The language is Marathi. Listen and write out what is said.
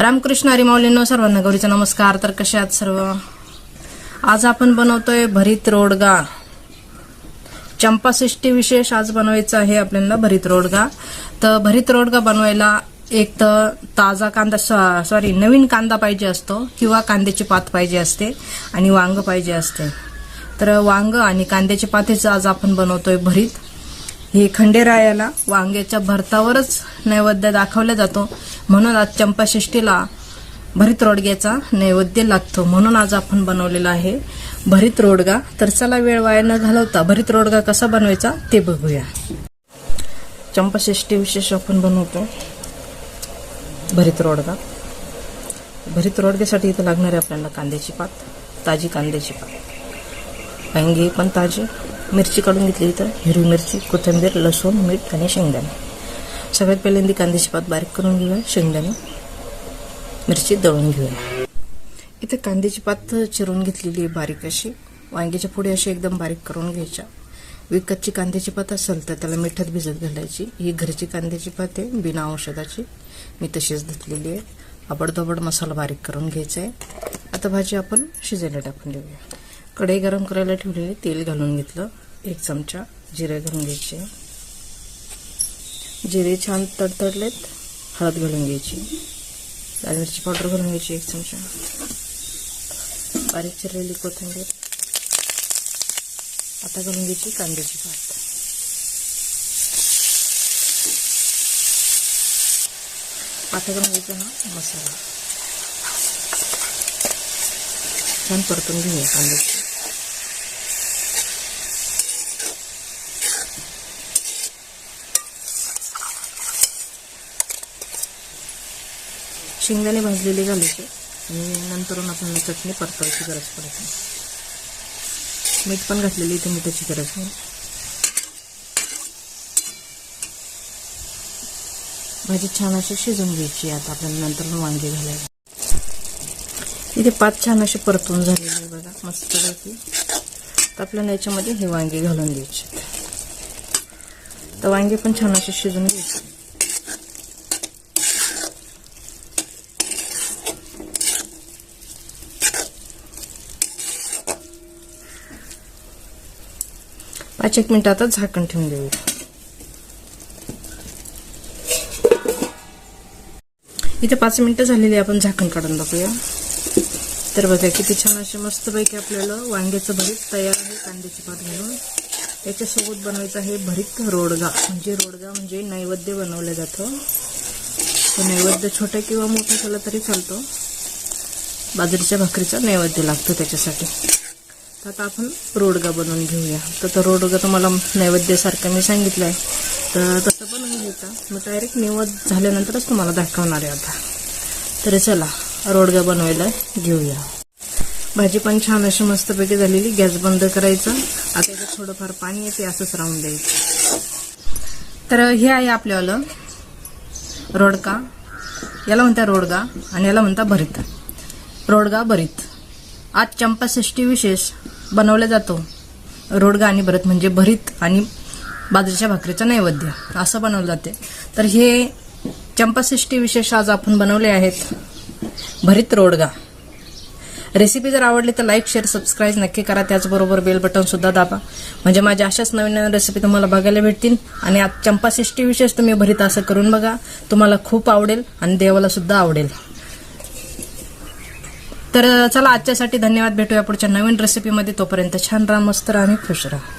रामकृष्ण हरिमाऊलींनो सर्वांना गौरीचा नमस्कार. तर कसे आहात सर्व? आज आपण बनवतोय भरीत रोडगा. चंपाषष्ठी विशेष आज बनवायचं आहे आपल्याला भरीत रोडगा. तर भरीत रोडगा बनवायला एक तर ताजा कांदा सॉरी नवीन कांदा पाहिजे असतो किंवा कांद्याची पात पाहिजे असते आणि वांग पाहिजे असते. तर वांग आणि कांद्याची पातेचं आज आपण बनवतोय भरीत. हे खंडेरायाला वांग्याच्या भरतावरच नैवेद्य दाखवला जातो. म्हणून आज चंपाषष्ठीला भरीत रोडग्याचा नैवेद्य लागतो. म्हणून आज आपण बनवलेला आहे भरीत रोडगा. तर चला वेळ वाया न घालवता भरीत रोडगा कसा बनवायचा ते बघूया. चंपाषष्ठी विशेष आपण बनवतो. भरीत रोडगा. भरीत रोडग्यासाठी इथं लागणार आहे आपल्याला कांद्याची पात ताजी कांद्याची पात. वांगी पण ताजी. मिरची काढून घेतली इथं. हिरवी मिरची कोथिंबीर लसूण मीठ आणि शेंगदाणे. सगळ्यात पहिल्यांदा कांद्याची पात बारीक करून घेऊया. शेंगदाणे मिरची दळून घेऊया. इथं कांद्याची पात चिरून घेतलेली आहे बारीक अशी. वांग्याच्या पुढे अशी एकदम बारीक करून घ्यायच्या. विकतची कांद्याची पात असेल तर त्याला मिठात भिजत घालायची. ही घरची कांद्याची पात आहे बिना औषधाची. मी तशीच धुतलेली आहे. आबडधोबड मसाला बारीक करून घ्यायचा आहे. आता भाजी आपण शिजायला टाकून देऊया. कढई गरम करायला ठेवलेली तेल घालून घेतलं. एक चमचा जिरे घालून घ्यायचे. जिरे छान तडतडलेत हळद घालून घ्यायची. लाल मिरची पावडर घालून घ्यायची एक चमचा. बारीक चिरलेली कोथिंबीर. आता घालून घ्यायची कांद्याची पात आता घालून घ्यायचा हा मसाला. छान परतून घेऊया कांद्याची शेंगदाणे भाजलेले घालायचे. आणि नंतरून आपण चटणी परतवायची गरज पडत नाही. मीठ पण घातलेली इथे मिठाची गरज नाही. भाजी छान अशी शिजून घ्यायची आता आपल्याला नंतर वांगे घालायला इथे पाच छान असे परतून झालेले आहे बघा मस्तपैकी तर आपल्याला याच्यामध्ये हे वांगे घालून द्यायचे तर वांगे पण छान असे शिजून घ्यायचे. पाच एक मिनिटातच झाकण ठेवून देऊया इथे पाच मिनिटं झालेली आपण झाकण काढून बघूया. तर बघा किती छान असे मस्तपैकी आपल्याला वांग्याचं भरीत तयार आहे कांद्याची पात घालून. त्याच्यासोबत बनवायचं आहे भरीत रोडगा. म्हणजे रोडगा म्हणजे नैवेद्य बनवलं जातं. तो नैवेद्य छोटा किंवा मोठा झाला तरी चालतो. बाजरीच्या भाकरीचा नैवेद्य लागतो त्याच्यासाठी. आता आपण रोडगा बनवून घेऊया. तर रोडगा तुम्हाला नैवेद्यासारखं मी सांगितलं आहे तर तसं बनवून घ्यायचा. मग डायरेक्ट निवड झाल्यानंतरच तुम्हाला दाखवणार आहे आता. तर चला रोडगा बनवायला घेऊया. भाजी पण छान अशी मस्तपैकी झालेली. गॅस बंद करायचा. आता याच्यात थोडंफार पाणी येते असंच राहून द्यायचं. तर हे आहे आपल्याला रोडका याला म्हणता रोडगा आणि याला म्हणता भरीत. रोडगा भरीत. आज चंपाषष्ठी विशेष. बनवला जातो. रोडगा आणि भरत म्हणजे भरीत आणि बाजरीच्या भाकरीचं नैवेद्य. असं बनवलं जाते. तर हे चंपाषष्ठी विशेष आज आपण बनवले आहेत. भरीत रोडगा. रेसिपी जर आवडली तर लाईक शेअर सबस्क्राईब नक्की करा. त्याचबरोबर बेल बटन सुद्धा दाबा. म्हणजे माझ्या अशाच नवीन नवीन रेसिपी तुम्हाला बघायला भेटतील. आणि आज चंपाषष्ठी विशेष तुम्ही भरीत असं करून बघा. तुम्हाला खूप आवडेल आणि देवाला सुद्धा आवडेल. तर चला आजच्यासाठी धन्यवाद. भेटूया पुढच्या नवीन रेसिपीमध्ये तोपर्यंत छान राहा मस्त राहा आणि खुश राहा.